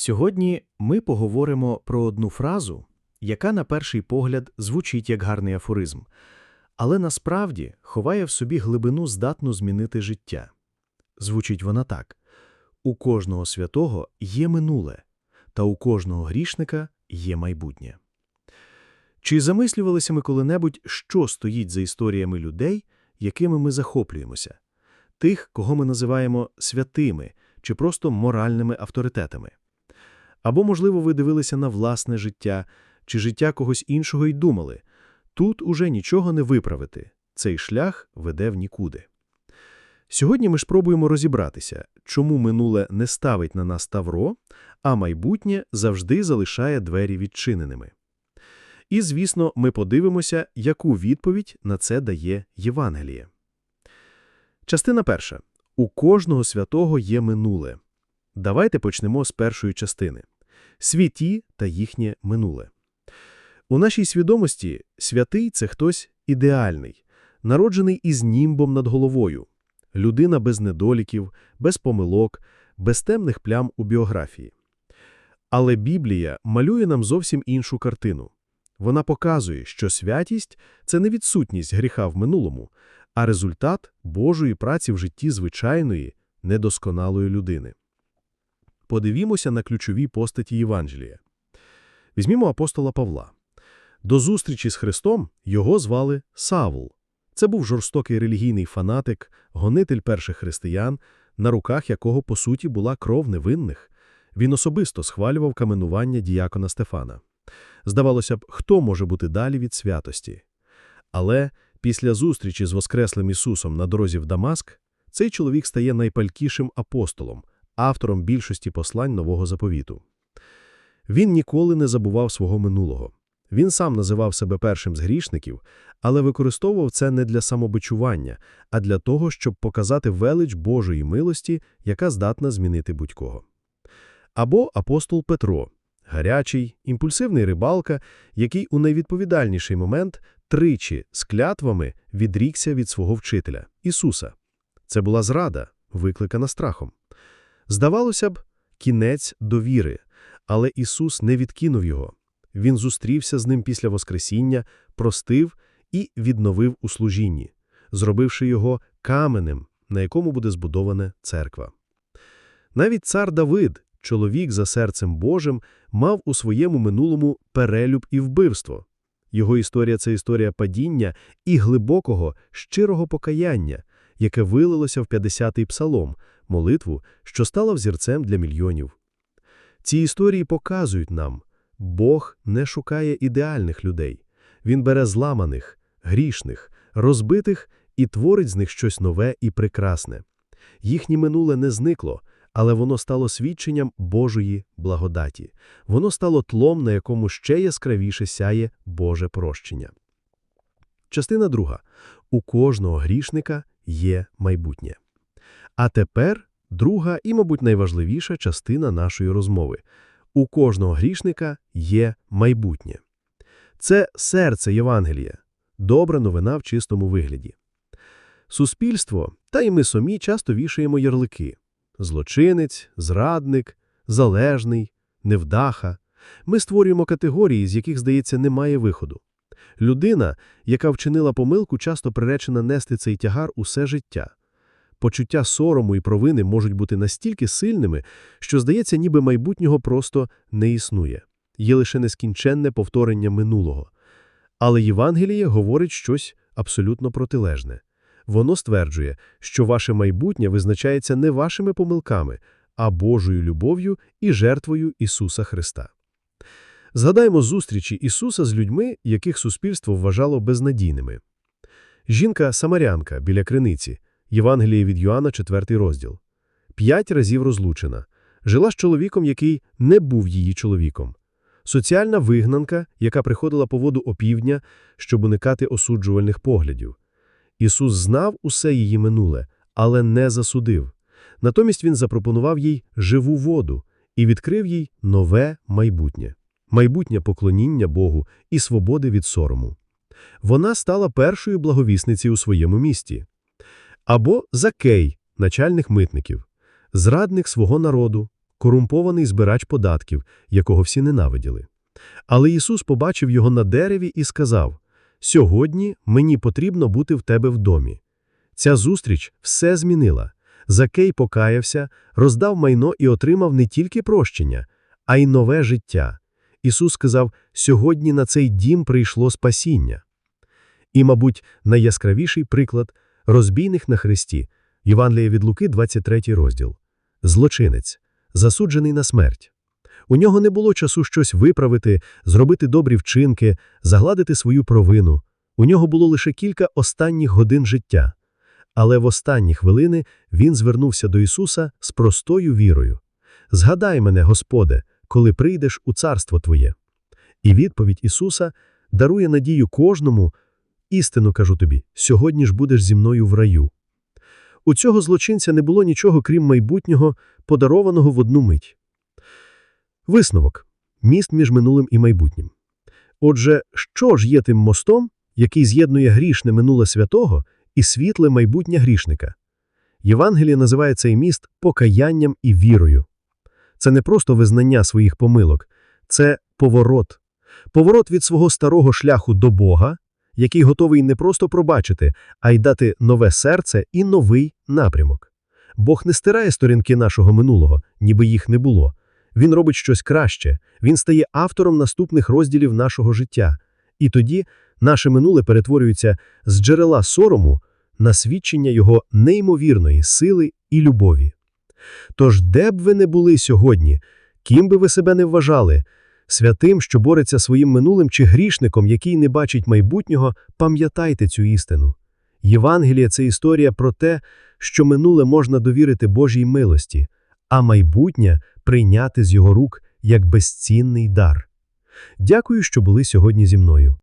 Сьогодні ми поговоримо про одну фразу, яка на перший погляд звучить як гарний афоризм, але насправді ховає в собі глибину здатну змінити життя. Звучить вона так: у кожного святого є минуле, та у кожного грішника є майбутнє. Чи замислювалися ми коли-небудь, що стоїть за історіями людей, якими ми захоплюємося, тих, кого ми називаємо святими чи просто моральними авторитетами? Або, можливо, ви дивилися на власне життя чи життя когось іншого і думали, тут уже нічого не виправити, цей шлях веде в нікуди. Сьогодні ми спробуємо розібратися, чому минуле не ставить на нас тавро, а майбутнє завжди залишає двері відчиненими. І, звісно, ми подивимося, яку відповідь на це дає Євангеліє. Частина перша. У кожного святого є минуле. Давайте почнемо з першої частини святі та їхнє минуле. У нашій свідомості святий це хтось ідеальний, народжений із німбом над головою, людина без недоліків, без помилок, без темних плям у біографії. Але Біблія малює нам зовсім іншу картину. Вона показує, що святість це не відсутність гріха в минулому, а результат Божої праці в житті звичайної, недосконалої людини. Подивімося на ключові постаті Євангелія. Візьмімо апостола Павла. До зустрічі з Христом його звали Савл. Це був жорстокий релігійний фанатик, гонитель перших християн, на руках якого, по суті, була кров невинних. Він особисто схвалював каменування діякона Стефана. Здавалося б, хто може бути далі від святості? Але після зустрічі з Воскреслим Ісусом на дорозі в Дамаск цей чоловік стає найпалькішим апостолом, автором більшості послань нового заповіту. Він ніколи не забував свого минулого. Він сам називав себе першим з грішників, але використовував це не для самобичування, а для того, щоб показати велич Божої милості, яка здатна змінити будь-кого. Або апостол Петро, гарячий, імпульсивний рибалка, який у найвідповідальніший момент тричі з клятвами відрікся від свого вчителя Ісуса. Це була зрада, викликана страхом. Здавалося б, кінець довіри, але Ісус не відкинув його. Він зустрівся з ним після Воскресіння, простив і відновив у служінні, зробивши його каменем, на якому буде збудована церква. Навіть цар Давид, чоловік за серцем Божим, мав у своєму минулому перелюб і вбивство. Його історія це історія падіння і глибокого, щирого покаяння, яке вилилося в 50-й псалом, молитву, що стала взірцем для мільйонів. Ці історії показують нам, Бог не шукає ідеальних людей, Він бере зламаних, грішних, розбитих і творить з них щось нове і прекрасне. Їхнє минуле не зникло, але воно стало свідченням Божої благодаті, воно стало тлом, на якому ще яскравіше сяє Боже прощення. Частина друга. У кожного грішника є майбутнє. А тепер друга і, мабуть, найважливіша частина нашої розмови. У кожного грішника є майбутнє. Це серце Євангелія, добра новина в чистому вигляді. Суспільство, та й ми самі часто вішаємо ярлики злочинець, зрадник, залежний, невдаха. Ми створюємо категорії, з яких, здається, немає виходу. Людина, яка вчинила помилку, часто приречена нести цей тягар усе життя. Почуття сорому і провини можуть бути настільки сильними, що, здається, ніби майбутнього просто не існує, є лише нескінченне повторення минулого. Але Євангеліє говорить щось абсолютно протилежне. Воно стверджує, що ваше майбутнє визначається не вашими помилками, а Божою любов'ю і жертвою Ісуса Христа. Згадаємо зустрічі Ісуса з людьми, яких суспільство вважало безнадійними. Жінка-самарянка біля криниці, Євангеліє від Йоанна, 4 розділ. П'ять разів розлучена, жила з чоловіком, який не був її чоловіком. Соціальна вигнанка, яка приходила по воду опівдня, щоб уникати осуджувальних поглядів. Ісус знав усе її минуле, але не засудив. Натомість Він запропонував їй живу воду і відкрив їй нове майбутнє майбутнє поклоніння Богу і свободи від сорому. Вона стала першою благовісницею у своєму місті. Або Закей, начальник митників, зрадник свого народу, корумпований збирач податків, якого всі ненавиділи. Але Ісус побачив його на дереві і сказав: Сьогодні мені потрібно бути в тебе в домі. Ця зустріч все змінила. Закей покаявся, роздав майно і отримав не тільки прощення, а й нове життя. Ісус сказав: сьогодні на цей дім прийшло спасіння. І, мабуть, найяскравіший приклад розбійних на хресті Євангелія від Луки, 23 розділ. Злочинець, засуджений на смерть. У нього не було часу щось виправити, зробити добрі вчинки, загладити свою провину. У нього було лише кілька останніх годин життя. Але в останні хвилини він звернувся до Ісуса з простою вірою. «Згадай мене, Господе, коли прийдеш у царство Твоє». І відповідь Ісуса дарує надію кожному, істину кажу тобі, сьогодні ж будеш зі мною в раю. У цього злочинця не було нічого, крім майбутнього, подарованого в одну мить. Висновок. Міст між минулим і майбутнім. Отже, що ж є тим мостом, який з'єднує грішне минуле святого і світле майбутнє грішника? Євангеліє називає цей міст покаянням і вірою. Це не просто визнання своїх помилок, це поворот. Поворот від свого старого шляху до Бога, який готовий не просто пробачити, а й дати нове серце і новий напрямок. Бог не стирає сторінки нашого минулого, ніби їх не було. Він робить щось краще, він стає автором наступних розділів нашого життя. І тоді наше минуле перетворюється з джерела сорому на свідчення його неймовірної сили і любові. Тож, де б ви не були сьогодні, ким би ви себе не вважали, святим, що бореться своїм минулим, чи грішником, який не бачить майбутнього, пам'ятайте цю істину. Євангеліє – це історія про те, що минуле можна довірити Божій милості, а майбутнє прийняти з його рук як безцінний дар. Дякую, що були сьогодні зі мною.